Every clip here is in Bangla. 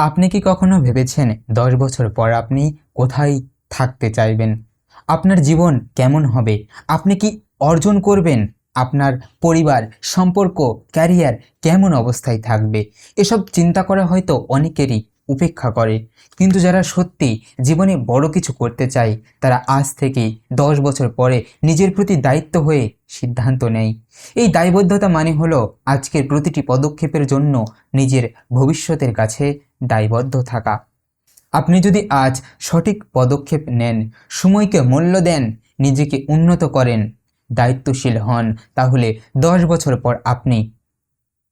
আপনি কি কখনো ভেবেছেন দশ বছর পর আপনি কোথায় থাকতে চাইবেন? আপনার জীবন কেমন হবে? আপনি কি অর্জন করবেন? আপনার পরিবার, সম্পর্ক, ক্যারিয়ার কেমন অবস্থায় থাকবে? এসব চিন্তা করা হয়তো অনেকেরই উপেক্ষা করে। কিন্তু যারা সত্যি জীবনে বড় কিছু করতে চায়, তারা আজ থেকেই দশ বছর পরে নিজের প্রতি দায়িত্ব হয়ে সিদ্ধান্ত নেয়। এই দায়বদ্ধতা মানে হলো আজকের প্রতিটি পদক্ষেপের জন্য নিজের ভবিষ্যতের কাছে দায়বদ্ধ থাকা। আপনি যদি আজ সঠিক পদক্ষেপ নেন, সময়কে মূল্য দেন, নিজেকে উন্নত করেন, দায়িত্বশীল হন, তাহলে দশ বছর পর আপনি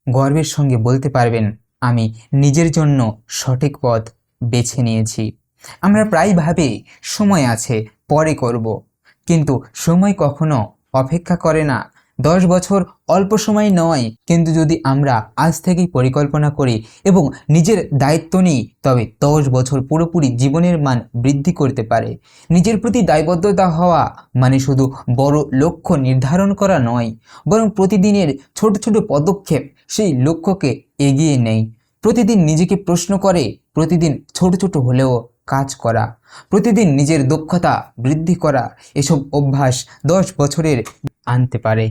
গর্বের সঙ্গে বলতে পারবেন, আমি নিজের জন্য সঠিক পথ বেছে নিয়েছি। আমরা প্রায় ভাবি, সময় আছে, পরে করব। কিন্তু সময় কখনো অপেক্ষা করে না দশ বছর অল্প সময় নয়, কিন্তু যদি আমরা আজ থেকেই পরিকল্পনা করি এবং নিজের দায়িত্ব নিই, তবে দশ বছর পুরোপুরি জীবনের মান বৃদ্ধি করতে পারে। নিজের প্রতি দায়বদ্ধতা হওয়া মানে শুধু বড় লক্ষ্য নির্ধারণ করা নয়, বরং প্রতিদিনের ছোট ছোট পদক্ষেপ সেই লক্ষ্যকে এগিয়ে নেয়। প্রতিদিন নিজেকে প্রশ্ন করে, প্রতিদিন ছোট ছোট হলেও কাজ করা, প্রতিদিন নিজের দক্ষতা বৃদ্ধি করা, এসব অভ্যাস দশ বছরের আনতে পারে।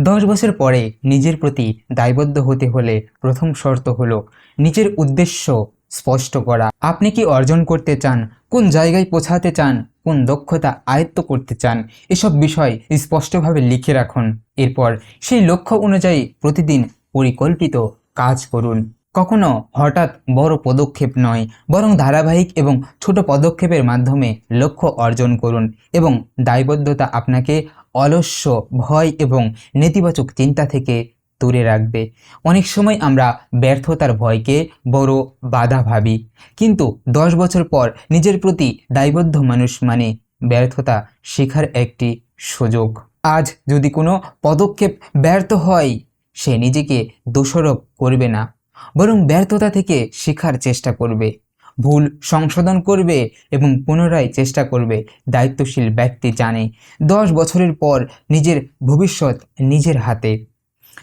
দশ বছর পরে নিজের প্রতি দায়বদ্ধ হতে হলে প্রথম শর্ত হলো নিজের উদ্দেশ্য স্পষ্ট করা। আপনি কি অর্জন করতে চান? কোন জায়গায় পৌঁছাতে চান? কোন দক্ষতা আয়ত্ত করতে চান? এসব বিষয় স্পষ্টভাবে লিখে রাখুন। এরপর সেই লক্ষ্য অনুযায়ী প্রতিদিন পরিকল্পিত কাজ করুন। কখনো হঠাৎ বড় পদক্ষেপ নয়, বরং ধারাবাহিক এবং ছোট পদক্ষেপের মাধ্যমে লক্ষ্য অর্জন করুন এবং দায়বদ্ধতা আপনাকে অলস্য, ভয় এবং নেতিবাচক চিন্তা থেকে দূরে রাখবে। অনেক সময় আমরা ব্যর্থতার ভয়কে বড় বাধা ভাবি। কিন্তু দশ বছর পর নিজের প্রতি দায়বদ্ধ মানুষ মানে ব্যর্থতা শেখার একটি সুযোগ। আজ যদি কোনো পদক্ষেপ ব্যর্থ হয়, সে নিজেকে দোষারোপ করবে না, বরং ব্যর্থতা থেকে শেখার চেষ্টা করবে। ভুল সংশোধন করবে এবং পুনরায় চেষ্টা করবে, দায়িত্বশীল ব্যক্তি জানে। দশ বছরের পর নিজের ভবিষ্যৎ নিজের হাতে।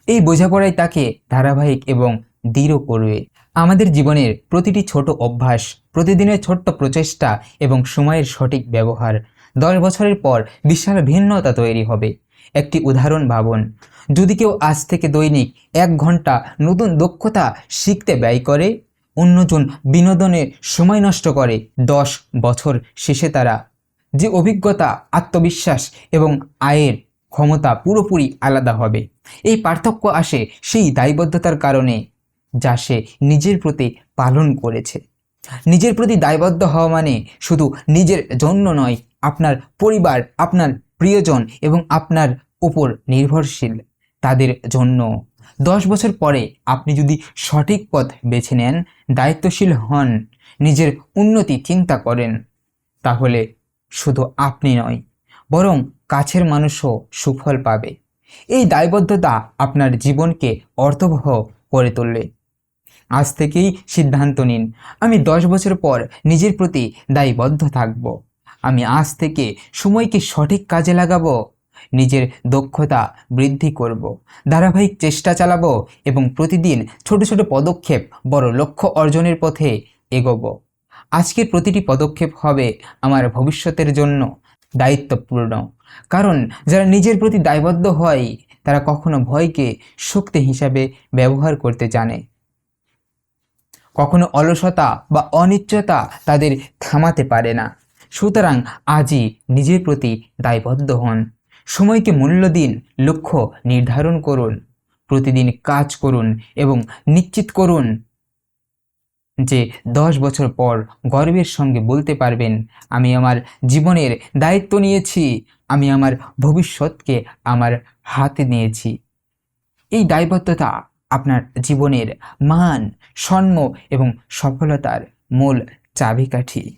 এই বোঝাপড়াই তাকে ধারাবাহিক এবং দৃঢ় করবে। আমাদের জীবনের প্রতিটি ছোট অভ্যাস, প্রতিদিনের ছোট্ট প্রচেষ্টা এবং সময়ের সঠিক ব্যবহার, দশ বছরের পর বিশাল ভিন্নতা তৈরি হবে। একটি উদাহরণ ভাবুন, যদি কেউ আজ থেকে দৈনিক এক ঘণ্টা নতুন দক্ষতা শিখতে ব্যয় করে অন্যজন বিনোদনে সময় নষ্ট করে। দশ বছর শেষে তারা যে অভিজ্ঞতা, আত্মবিশ্বাস এবং আয়ের ক্ষমতা পুরোপুরি আলাদা হবে। এই পার্থক্য আসে সেই দায়বদ্ধতার কারণে যা সে নিজের প্রতি পালন করেছে। নিজের প্রতি দায়বদ্ধ হওয়া মানে শুধু নিজের জন্য নয়, আপনার পরিবার, আপনার প্রিয়জন এবং আপনার উপর নির্ভরশীল তাদের জন্য। দশ বছর পরে আপনি যদি সঠিক পথ বেছে নেন, দায়িত্বশীল হন, নিজের উন্নতি চিন্তা করেন, তাহলে শুধু আপনি নয়, বরং কাছের মানুষও সুফল পাবে। এই দায়বদ্ধতা আপনার জীবনকে অর্থবহ করে তুলবে। আজ থেকেই সিদ্ধান্ত নিন, আমি দশ বছর পর নিজের প্রতি দায়বদ্ধ থাকব। আমি আজ থেকে সময়কে সঠিক কাজে লাগাবো। নিজের দক্ষতা বৃদ্ধি করব। ধারাবাহিক চেষ্টা চালাবো এবং প্রতিদিন ছোট ছোট পদক্ষেপ বড় লক্ষ্য অর্জনের পথে এগোব। আজকের প্রতিটি পদক্ষেপ হবে আমার ভবিষ্যতের জন্য দায়িত্বপূর্ণ। কারণ যারা নিজের প্রতি দায়বদ্ধ হয়, তারা কখনো ভয়কে শক্তি হিসাবে ব্যবহার করতে জানে। কখনো অলসতা বা অনিশ্চয়তা তাদের থামাতে পারে না। সুতরাং আজই নিজের প্রতি দায়বদ্ধ হন। সময়কে মূল্য দিন, লক্ষ্য নির্ধারণ করুন, প্রতিদিন কাজ করুন এবং নিশ্চিত করুন যে দশ বছর পর গর্বের সঙ্গে বলতে পারবেন, আমি আমার জীবনের দায়িত্ব নিয়েছি, আমি আমার ভবিষ্যৎকে আমার হাতে নিয়েছি। এই দায়বদ্ধতা আপনার জীবনের মান, সন্ম এবং সফলতার মূল চাবিকাঠি।